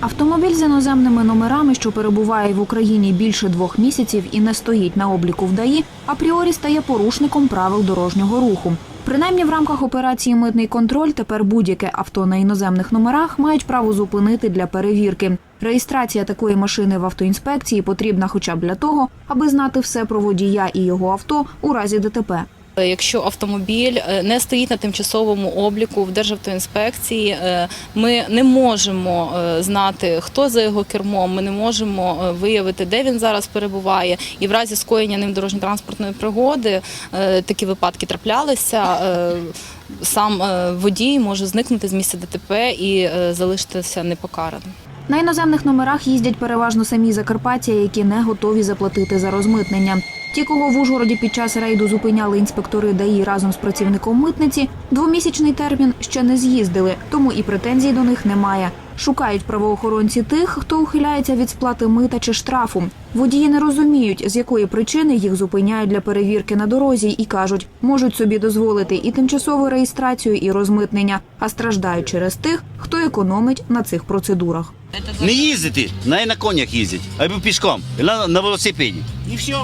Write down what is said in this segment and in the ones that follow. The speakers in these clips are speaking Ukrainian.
Автомобіль з іноземними номерами, що перебуває в Україні більше двох місяців і не стоїть на обліку в ДАІ, апріорі стає порушником правил дорожнього руху. Принаймні в рамках операції Митний контроль тепер будь-яке авто на іноземних номерах мають право зупинити для перевірки. Реєстрація такої машини в автоінспекції потрібна хоча б для того, аби знати все про водія і його авто у разі ДТП. Якщо автомобіль е, не стоїть на тимчасовому обліку в Державтоінспекції, е, ми не можемо е, знати, хто за його кермом, ми не можемо е, виявити, де він зараз перебуває. І в разі скоєння ним дорожньо-транспортної пригоди е, такі випадки траплялися. е, Сам е, водій може зникнути з місця ДТП і е, залишитися непокараним. На іноземних номерах їздять переважно самі закарпаття, які не готові заплатити за розмитнення. Ті, кого в Ужгороді під час рейду зупиняли інспектори ДАІ разом з працівником митниці, двомісячний термін ще не з'їздили, тому і претензій до них немає. Шукають правоохоронці тих, хто ухиляється від сплати мита чи штрафу. Водії не розуміють, з якої причини їх зупиняють для перевірки на дорозі, і кажуть, можуть собі дозволити і тимчасову реєстрацію, і розмитнення, а страждають через тих, хто економить на цих процедурах. Не їздити, навіть на конях їздять, або пішком, на, на велосипеді. І все.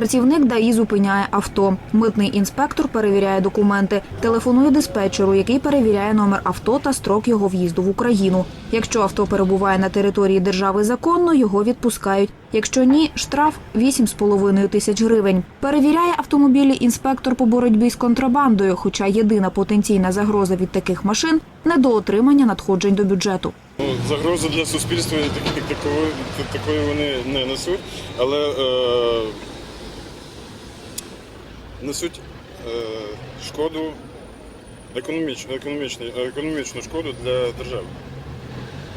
Працівник ДАІ зупиняє авто. Митний інспектор перевіряє документи, телефонує диспетчеру, який перевіряє номер авто та строк його в'їзду в Україну. Якщо авто перебуває на території держави законно, його відпускають. Якщо ні, штраф 8,5 тисяч гривень. Перевіряє автомобілі інспектор по боротьбі з контрабандою, хоча єдина потенційна загроза від таких машин недоотримання надходжень до бюджету. Ну, загрози для суспільства так- так- такої, вони не несуть, але е, несуть е, шкоду, економічну, економічну, економічну шкоду для держави.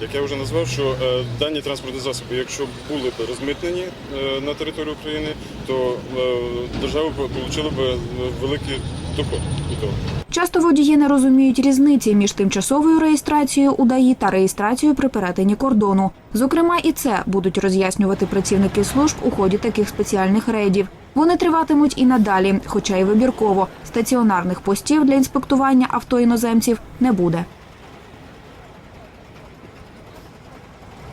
Як я вже назвав, що е, дані транспортні засоби, якщо були б розмитнені е, на території України, то е, держава б отримала б великий доход. Часто водії не розуміють різниці між тимчасовою реєстрацією у ДАІ та реєстрацією при перетині кордону. Зокрема, і це будуть роз'яснювати працівники служб у ході таких спеціальних рейдів. Вони триватимуть і надалі, хоча й вибірково. Стаціонарних постів для інспектування авто іноземців не буде.